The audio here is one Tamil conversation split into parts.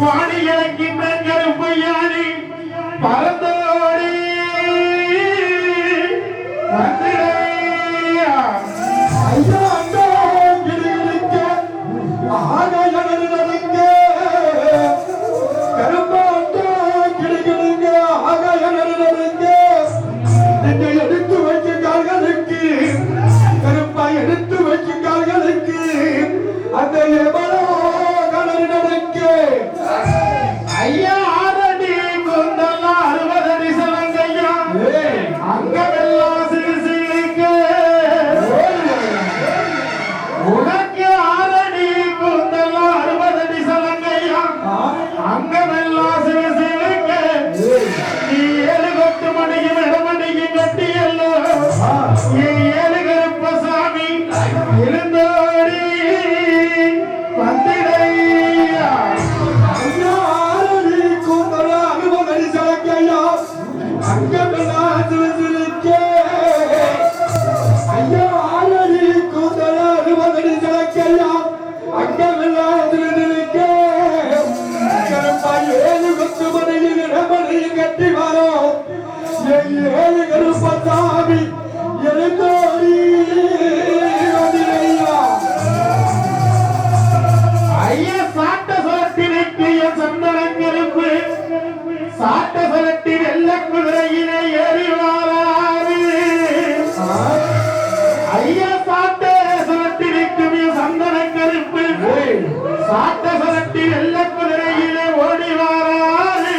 வாடி இறக்கின்ற கருப்பையானி பரந்த Deus. ஐயா சாத்த சுரட்டி நிற்கும் சந்தன கருப்பு. சாத்த சுரட்டி வெள்ள குதிரையிலே ஓடி வாராது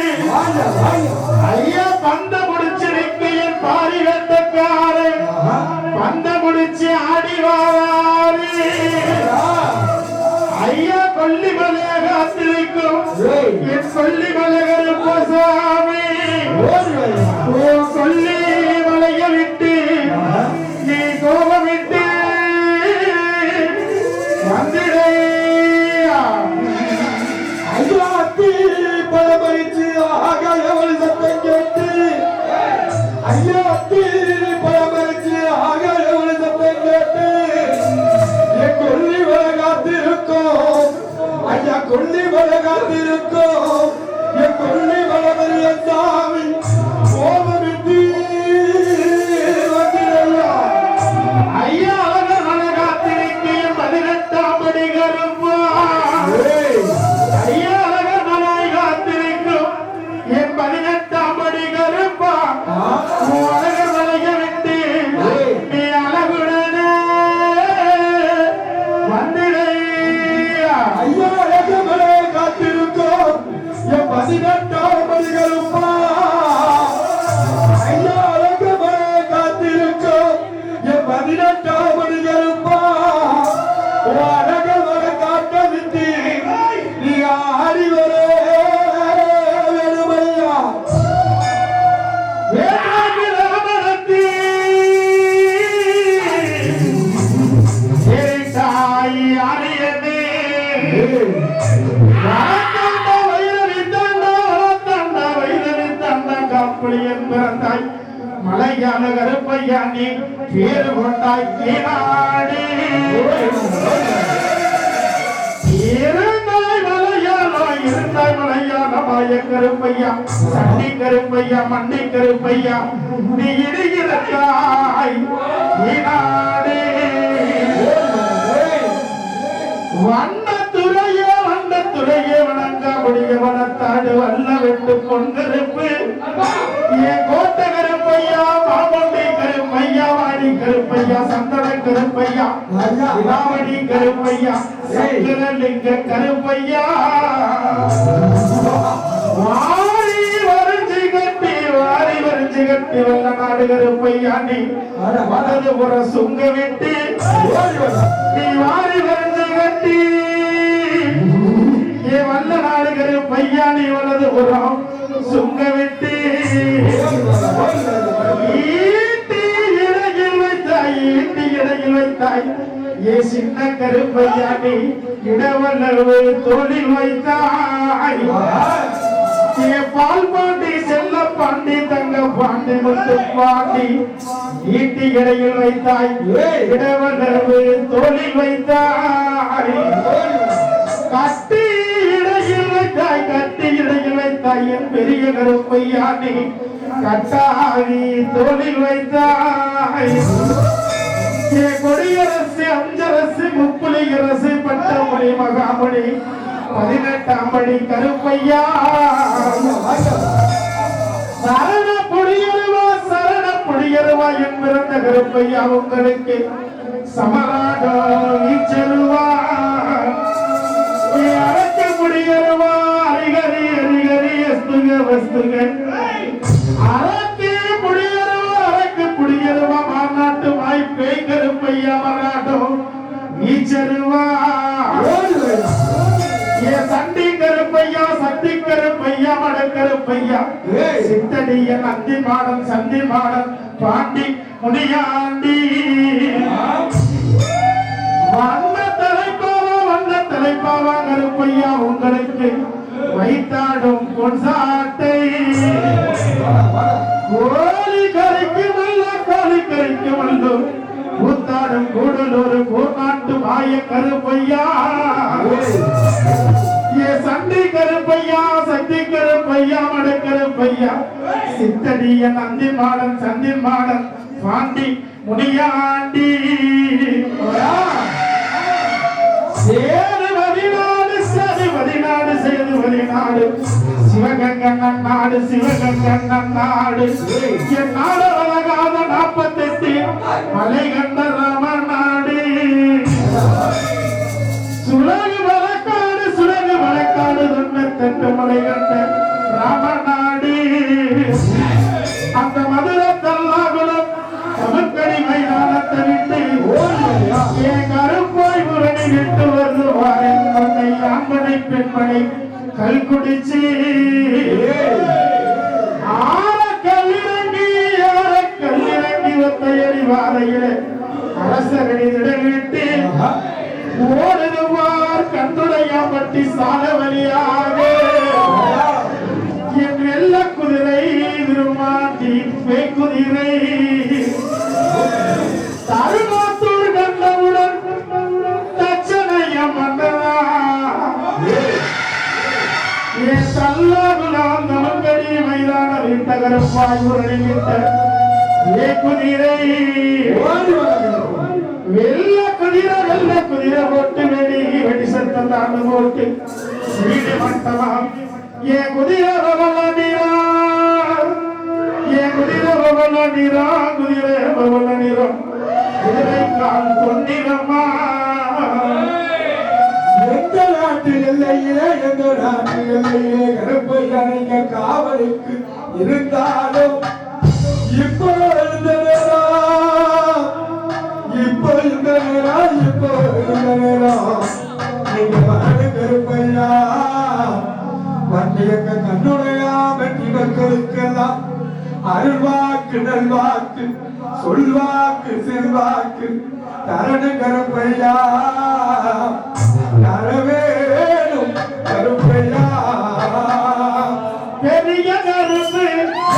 ஐயா பந்த முடிச்சு நிற்கு என் பாரி வெட்டக்காரன் பந்த முடிச்சு ஆடி வாராது ஐயா. கொல்லி மலையாக என் சொல்லி மலையகர் சாமி. சொல்லி காத்திருக்கோம் என் பிள்ளை வளவரிய சாமி தவிர்த்து நீ ஆடி வரே மலையான கருப்பையாண்டி பேரு கொண்டாய் கீழாடி கருப்பையா சண்டி கருப்பையா மண்ணி கருப்பையா நீ இடுகிறாய் ஈனாடே வண்ணத்துறையே வண்ணத்துறையே வணங்க முடிய வனத்தாடு வல்ல வெட்டு பொன்கருப்பு என் கோட்டை கருப்பையா மாமொண்டி கருப்பையா வாடி கருப்பையா சந்தன கருப்பையா இளாவடி கருப்பையா சங்கரலிங்க கருப்பையா. கட்டி வல்ல நாடு கருப்பையா நீ வலது புற சுங்க விட்டு நீ வாரி வரிஞ்சு கட்டி ஏ வல்ல நாடு கருப்பையா நீ வலது புறம் சுங்க விட்டு. ஈட்டி இடையில் வைத்தாய் ஈட்டி இடையில் வைத்தாய். ஏ சின்ன கருப்பையா நீ இடவல்லவு தோளில் வைத்தாய். ஏ பால் பாண்டி செல்ல பாண்டி பாண்டி முத்து பாண்டி ஈட்டி இடையில் வைத்தாய் இடவல்லவு தோளில் வைத்தாய். கட்டி இடையில் வைத்தாய் கட்டி இடையில் வைத்தாய் என் பெரிய கருப்பையா நீ கட்டாவி தோளில் வைத்தாய். கொடியரசு அஞ்சரசு முப்புலிகரசு பட்டமணி மகாமணி பதினெட்டாம் படி கருப்பையா. சரண புடியருவா சரண புடியருவா என் பிறந்த கருப்பையா உங்களுக்கு. சமராகம் வீச்சருவா அரைக்க முடியருவா அரிகரி அரிகரி எஸ்துக வஸ்துக. அரக்கே முடியருவா அரக்கு முடியருவா மாநாட்டு வாய்ப்பே கருப்பையா மராட்டம் வீச்சருவா ஏ சண்டி கருப்பையா சக்தி கருப்பையா. மட கருப்பையா சித்தடிய நந்தி மாடன் சந்தி மாடன் பாண்டி முடியாண்டி. வண்ண தலைப்பாவா வண்ண தலைப்பாவா கருப்பையா உங்களுக்கு வைத்தாடும் பொன்சாட்டை. கோழி கரைக்கு நல்ல கோழி கரைக்கு வல்லு கூத்தாடும் கூடலூர் கூர்நாட்டு மாய கருப்பையா. ஏ கருப்பையா சக்தி கருப்பையா மட சித்தடிய நந்தி மாடன் சந்தி மாடன் பாண்டி முனியாண்டி. சேது வழிநாடு சரி வழிநாடு சேது வழிநாடு. சிவகங்கண்ணன் நாடு சிவகங்கண்ணன் நாடு என் நாடு அழகாத நாற்பத்தெட்டு. மலை கண்ட ராம தொண்ணூத்தெட்டு மலை கண்ட ராமநாடு அந்த மதுரை தல்லாகுளம் சமக்கடி மைதானத்தை விட்டு என் கருப்பாய் முரணி விட்டு வருவார் என்னை ஆண்மனை பெண்மனை கல் குடிச்சு ஆற கல்லிறங்கி ஆற கல்லிறங்கி ஒத்தையடி வாதையிலே அரசரடி திடவிட்டு ஓடுதுவார் கண்டுடையாப்பட்டி சால வழியாக குதிரை தருமாத்தூர் கண்டவுடன் தச்சனையம் மன்னனா என் தல்லாகுலாம் நமக்கடி மைதான வீட்டகரப்பாய் உரணிவிட்ட ஏ குதிரை. வெள்ள குதிரை வெள்ள குதிரை போட்டு வெடி வெடி சத்தம் தாண்டு போட்டு சீடு மட்டமாம் ஏ குதிரை பவள குதிரை பவன நிறா குதிரை பவன நிறம் குதிரை கால் பொன்னிறமா. எந்த நாட்டு எல்லையிலே எந்த நாட்டு எல்லையிலே கருப்பை அணைக்க காவலுக்கு இருந்தாலும் அருள்வாக்கு நல்வாக்கு சொல்வாக்கு செல்வாக்கு தரண கருப்பையா தரவேணும் கருப்பையா. பெரிய கருப்பு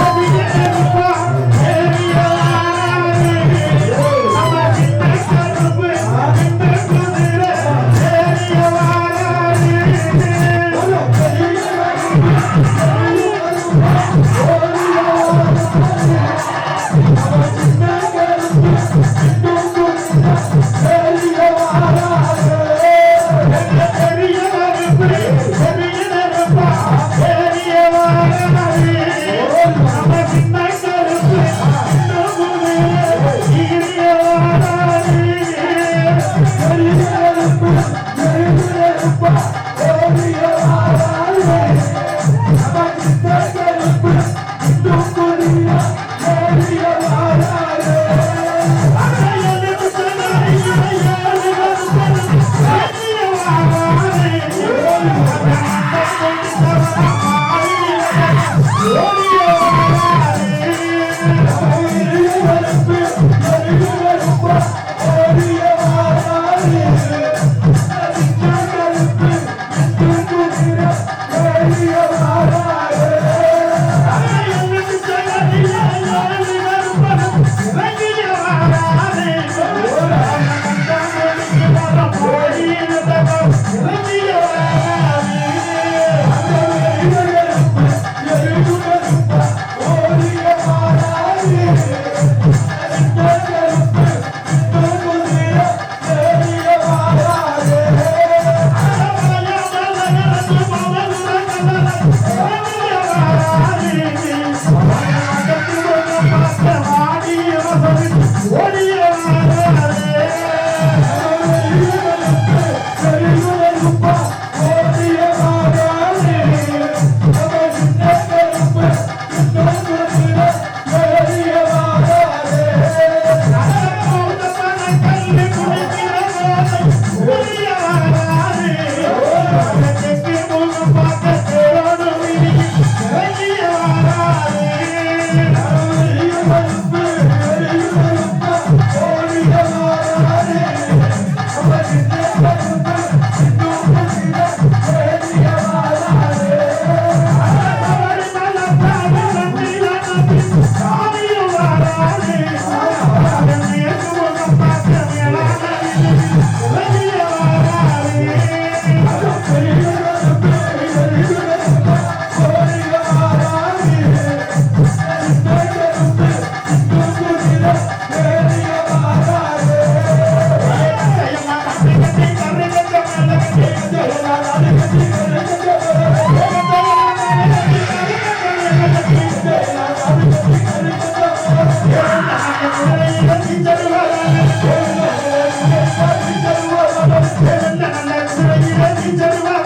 பெரிய கருப்பா. ¡Gracias! everyone.